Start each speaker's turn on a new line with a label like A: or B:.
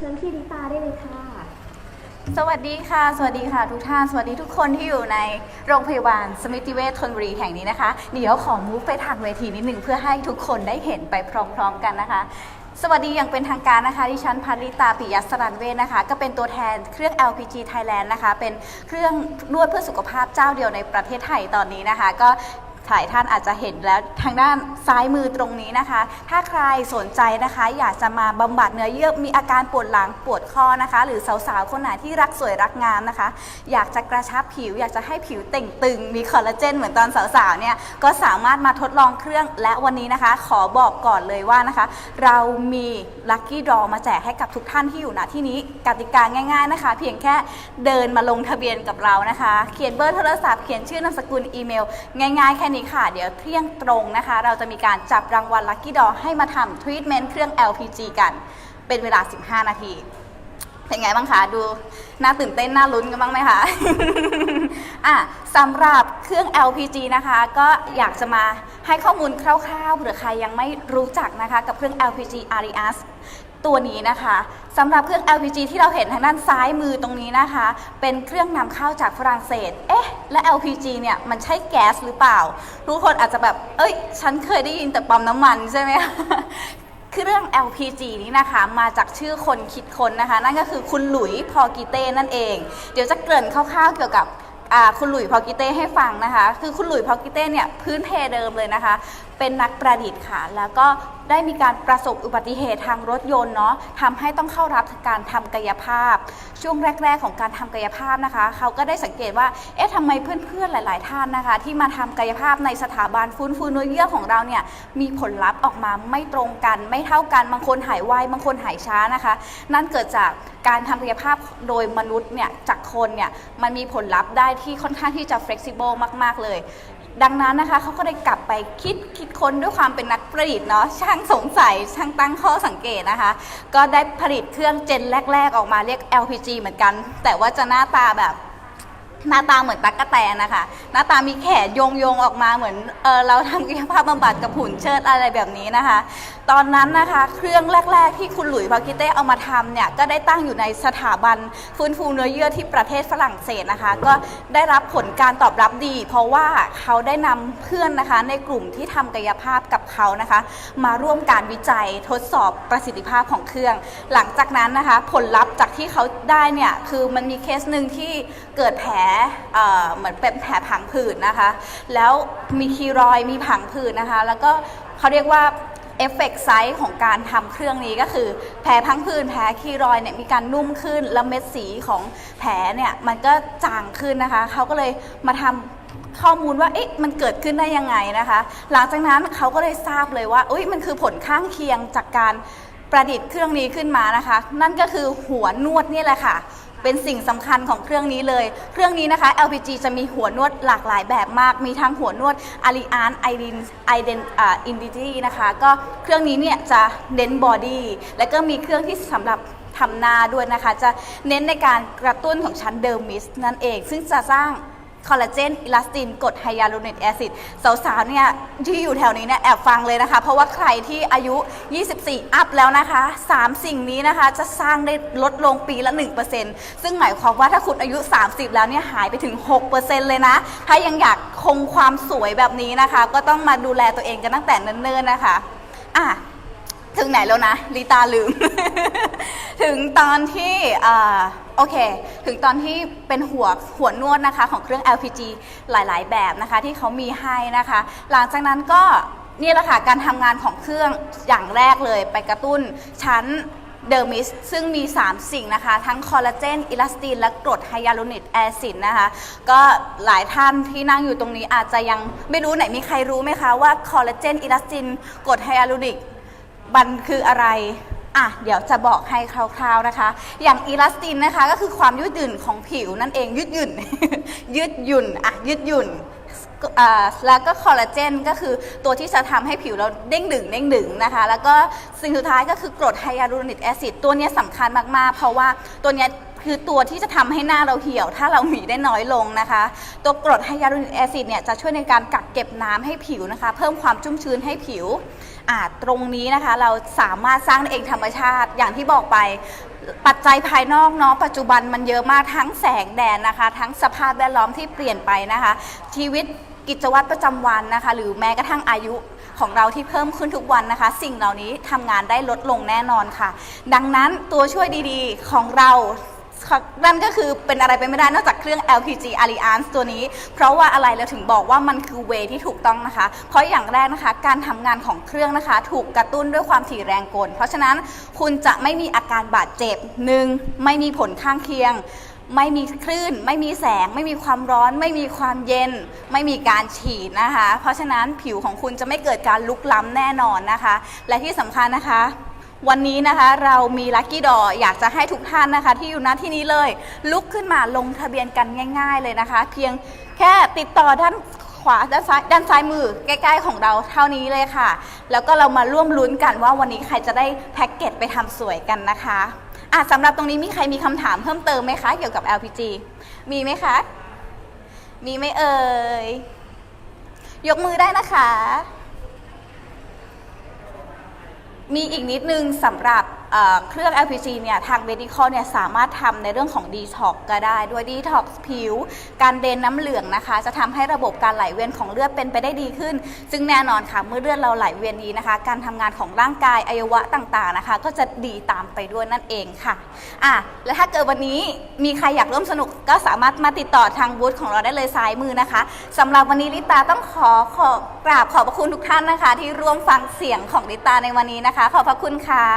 A: เชิญพี่ลิตาได้เลยค่ะ
B: สวัสดีค่ะ สวัสดีค่ะ ทุกท่าน สวัสดีทุกคนที่อยู่ในโรงพยาบาลสมิติเวชธนบุรีแห่งนี้นะคะ เดี๋ยวขอมูฟไปทางเวทีนิดหนึ่งเพื่อให้ทุกคนได้เห็นไปพร้อมๆกันนะคะสวัสดีอย่างเป็นทางการนะคะดิฉันพันลิตาปิยสรันเวชนะคะ ก็เป็นตัวแทนเครื่อง LPG Thailand นะคะ เป็นเครื่องนวดเพื่อสุขภาพเจ้าเดียวในประเทศไทยตอนนี้นะคะ ก็ หลายท่านอาจจะเห็นแล้วทางด้านซ้ายมือตรงนี้นะคะ ถ้าใครสนใจนะคะ อยากจะมาบำบัดเนื้อเยื่อมีอาการปวดหลังปวดข้อนะคะ หรือสาวๆ คนไหนที่รักสวยรักงามนะคะ อยากจะกระชับผิว อยากจะให้ผิวเต่งตึง มีคอลลาเจนเหมือนตอนสาวๆเนี่ยก็สามารถมาทดลองเครื่องและวันนี้นะคะ ขอบอกก่อนเลยว่านะคะ เรามีลัคกี้ดอมาแจกให้กับทุกท่านที่อยู่ณที่นี้กติกาง่าย ๆนะคะ เพียงแค่เดินมาลงทะเบียนกับเรานะคะ เขียนเบอร์โทรศัพท์เขียนชื่อนามสกุลอีเมล ง่ายๆแค่นี้ค่ะ เดี๋ยวเที่ยงตรงนะคะ เราจะมีการจับรางวัลลัคกี้ดอให้มาทำทรีทเมนต์เครื่อง LPG กัน เป็นเวลา 15 นาที เป็นไงบ้างคะ ดูน่าตื่นเต้น น่าลุ้นกันบ้างไหมคะอะสำหรับเครื่อง LPG นะคะ ก็อยากจะมาให้ข้อมูลคร่าวๆเผื่อใครยังไม่รู้จักนะคะ กับเครื่อง LPG Arias ตัวนี้นะคะสำหรับเครื่อง LPG ที่เราเห็นทางด้านซ้ายมือตรงนี้นะคะ เป็นเครื่องนำเข้าจากฝรั่งเศส เอ๊ะ และ LPG เนี่ยมันใช่แก๊สหรือเปล่า ทุกคนอาจจะแบบ เอ้ย ฉันเคยได้ยินแต่ปั๊มน้ำมันใช่ไหมเครื่อง LPG นี้นะคะมาจากชื่อคนคิดค้นนะคะ นั่นก็คือคุณหลุยส์พอกิเต้นั่นเอง เดี๋ยวจะเกริ่นคร่าวๆเกี่ยวกับคุณหลุยส์พอกิเต้ให้ฟังนะคะ คือคุณหลุยส์พอกิเต้เนี่ยพื้นเพเดิมเลยนะคะ เป็นนักประดิษฐ์ค่ะ แล้วก็ได้มีการประสบอุบัติเหตุทางรถยนต์เนาะทำให้ต้องเข้ารับการทำกายภาพ ช่วงแรก ๆ ของการทำกายภาพนะคะ เขาก็ได้สังเกตว่า เอ๊ะทำไมเพื่อนๆหลาย ๆ ท่านนะคะ ที่มาทำกายภาพในสถาบันฟื้นฟูเนื้อเยื่อของเราเนี่ยมีผลลัพธ์ออกมาไม่ตรงกัน ไม่เท่ากันบางคนหายไวบางคนหายช้านะคะ นั่นเกิดจากการทำกายภาพโดยมนุษย์เนี่ยจากคนเนี่ยมันมีผลลัพธ์ได้ที่ค่อนข้างที่จะ flexible มาก ๆ เลย ดังนั้นนะคะเขาก็ได้กลับไปคิดคิดค้นด้วยความเป็นนักประดิษฐ์เนาะช่างสงสัยช่างตั้งข้อสังเกตนะคะ ก็ได้ผลิตเครื่องเจนแรก ๆ ออกมาเรียก LPG เหมือนกัน แต่ว่าจะหน้าตาแบบ หน้าตาเหมือนตั๊กกะแตนนะคะ หน้าตามีแขนโยงโยงๆออกมาเหมือนเออเราทำกายภาพบำบัดกับหุ่นเชิดอะไรแบบนี้นะคะ ตอนนั้นนะคะเครื่องแรก ๆ ที่คุณหลุยส์พากิเต้เอามาทำเนี่ยก็ได้ตั้งอยู่ในสถาบันฟื้นฟูเนื้อเยื่อที่ประเทศฝรั่งเศสนะคะ ก็ได้รับผลการตอบรับดี เพราะว่าเขาได้นำเพื่อนนะคะในกลุ่มที่ทำกายภาพกับเขานะคะ มาร่วมการวิจัยทดสอบประสิทธิภาพของเครื่อง หลังจากนั้นนะคะ ผลลัพธ์จากที่เขาได้เนี่ยคือมันมีเคสหนึ่งที่เกิดแผลเอ่อเหมือนเป็นแผลผังผืดนะคะ แล้วมีคีรอยมีผังผืดนะคะ แล้วก็เขาเรียกว่าเอฟเฟกต์ไซส์ของการทำเครื่องนี้ก็คือ แผลพังผืดแผลคีรอยเนี่ยมีการนุ่มขึ้น แล้วเม็ดสีของแผลเนี่ยมันก็จางขึ้นนะคะเขาก็เลยมาทำข้อมูลว่าเอ๊ะมันเกิดขึ้นได้ยังไงนะคะ หลังจากนั้นเขาก็เลยทราบเลยว่าอุ้ยมันคือผลข้างเคียงจากการประดิษฐ์เครื่องนี้ขึ้นมานะคะ นั่นก็คือหัวนวดนี่แหละค่ะ เป็นสิ่งสำคัญของเครื่องนี้เลย เครื่องนี้นะคะ LPG จะมีหัวนวดหลากหลายแบบมาก มีทั้งหัวนวด a l i a n i d e n i d e n อ่า i n d i t y นะคะ ก็เครื่องนี้เนี่ยจะเน้นบอดี้ และก็มีเครื่องที่สำหรับทำหน้าด้วยนะคะ จะเน้นในการกระตุ้นของชั้นเดอร์มิสนั่นเอง ซึ่งจะสร้าง คอลลาเจนอิลาสตินกรดไฮยาลูรอนิกแอซิดสาวๆเนี่ยที่อยู่แถวนี้เนี่ยแอบฟังเลยนะคะ เพราะว่าใครที่อายุ 24 อัพแล้วนะคะ 3 สิ่งนี้นะคะจะสร้างได้ลดลงปีละ 1%ซึ่งหมายความว่าถ้าคุณอายุ 30 แล้วเนี่ยหายไปถึง 6%เลยนะ ถ้ายังอยากคงความสวยแบบนี้นะคะ ก็ต้องมาดูแลตัวเองกันตั้งแต่เนิ่นๆนะคะอะถึงไหนแล้วนะลิตาลืม ถึงตอนที่อ่า โอเค ถึงตอนที่เป็นหัวหัวนวดนะคะของเครื่อง LPG หลาย ๆ แบบนะคะที่เขามีให้นะคะ หลังจากนั้นก็นี่แหละค่ะการทำงานของเครื่องอย่างแรกเลย ไปกระตุ้นชั้นเดอร์มิสซึ่งมี 3 สิ่งนะคะ ทั้งคอลลาเจน อิลาสติน และกรดไฮยาลูรอนิกแอซิดนะคะ ก็หลายท่านที่นั่งอยู่ตรงนี้อาจจะยังไม่รู้ไหนมีใครรู้ไหมคะว่าคอลลาเจน อิลาสติน กรดไฮยาลูรอนิกมันคืออะไร อะเดี๋ยวจะบอกให้คร่าวๆนะคะ อย่างอีลาสตินนะคะก็คือความยืดหยุ่นของผิวนั่นเองยืดหยุ่น ยืดหยุ่นอะยืดหยุ่นแล้วก็คอลลาเจนก็คือตัวที่จะทำให้ผิวเราเด้งดึงเด้งดึงนะคะ แล้วก็สิ่งสุดท้ายก็คือกรดไฮยาลูรอนิกแอซิดตัวนี้ยสำคัญมากๆ เพราะว่าตัวนี้ คือตัวที่จะทำให้หน้าเราเหี่ยว ถ้าเราหมีได้น้อยลงนะคะ ตัวกรดไฮยาลูรอนิกแอซิดเนี่ยจะช่วยในการกักเก็บน้ำให้ผิวนะคะ เพิ่มความชุ่มชื้นให้ผิวอ่าตรงนี้นะคะเราสามารถสร้างเองธรรมชาติอย่างที่บอกไปปัจจัยภายนอกเนาะปัจจุบันมันเยอะมากทั้งแสงแดดนะคะ ทั้งสภาพแวดล้อมที่เปลี่ยนไปนะคะ ชีวิตกิจวัตรประจำวันนะคะ หรือแม้กระทั่งอายุของเราที่เพิ่มขึ้นทุกวันนะคะ สิ่งเหล่านี้ทำงานได้ลดลงแน่นอนค่ะ ดังนั้นตัวช่วยดีๆของเรา นั่นก็คือเป็นอะไรไปไม่ได้นอกจากเครื่อง LPG Alliance ตัวนี้ เพราะว่าอะไรเราถึงบอกว่ามันคือเวที่ถูกต้องนะคะ เพราะอย่างแรกนะคะ การทำงานของเครื่องนะคะ ถูกกระตุ้นด้วยความถี่แรงกล เพราะฉะนั้นคุณจะไม่มีอาการบาดเจ็บหนึ่งไม่มีผลข้างเคียง ไม่มีคลื่น ไม่มีแสง ไม่มีความร้อน ไม่มีความเย็น ไม่มีการฉีดนะคะ เพราะฉะนั้นผิวของคุณจะไม่เกิดการลุกล้ำแน่นอนนะคะ และที่สำคัญนะคะ วันนี้นะคะเรามีลัคกี้ดออยากจะให้ทุกท่านนะคะ ที่อยู่ณที่นี้เลย ลุกขึ้นมาลงทะเบียนกันง่าย ๆเลยนะคะ เพียงแค่ติดต่อด้านขวาด้านซ้ายด้านซ้ายมือใกล้ๆของเราเท่านี้เลยค่ะ แล้วก็เรามาร่วมลุ้นกันว่าวันนี้ใครจะได้แพ็กเกจไปทำสวยกันนะคะอะสำหรับตรงนี้มีใครมีคำถามเพิ่มเติมไหมคะเกี่ยวกับ LPG มีไหมคะ มีไหมเอ่ย ยกมือได้นะคะ มีอีกนิดนึงสำหรับเอ่อเครื่อง LPG เนี่ยทาง Medical เนี่ยสามารถทำในเรื่องของ Detox ก็ได้ด้วย Detox ผิว การเดนน้ำเหลืองนะคะ จะทำให้ระบบการไหลเวียนของเลือดเป็นไปได้ดีขึ้น ซึ่งแน่นอนค่ะ เมื่อเลือดเราไหลเวียนดีนะคะ การทำงานของร่างกายอวัยวะต่างๆนะคะ ก็จะดีตามไปด้วยนั่นเองค่ะอะ แล้วถ้าเกิดวันนี้มีใครอยากร่วมสนุกก็สามารถมาติดต่อทางบูธของเราได้เลยซ้ายมือนะคะสำหรับวันนี้ลิตาต้องขอขอกราบขอบพระคุณทุกท่านนะคะ ที่ร่วมฟังเสียงของลิตาในวันนี้นะคะคะ ขอบพระคุณค่ะ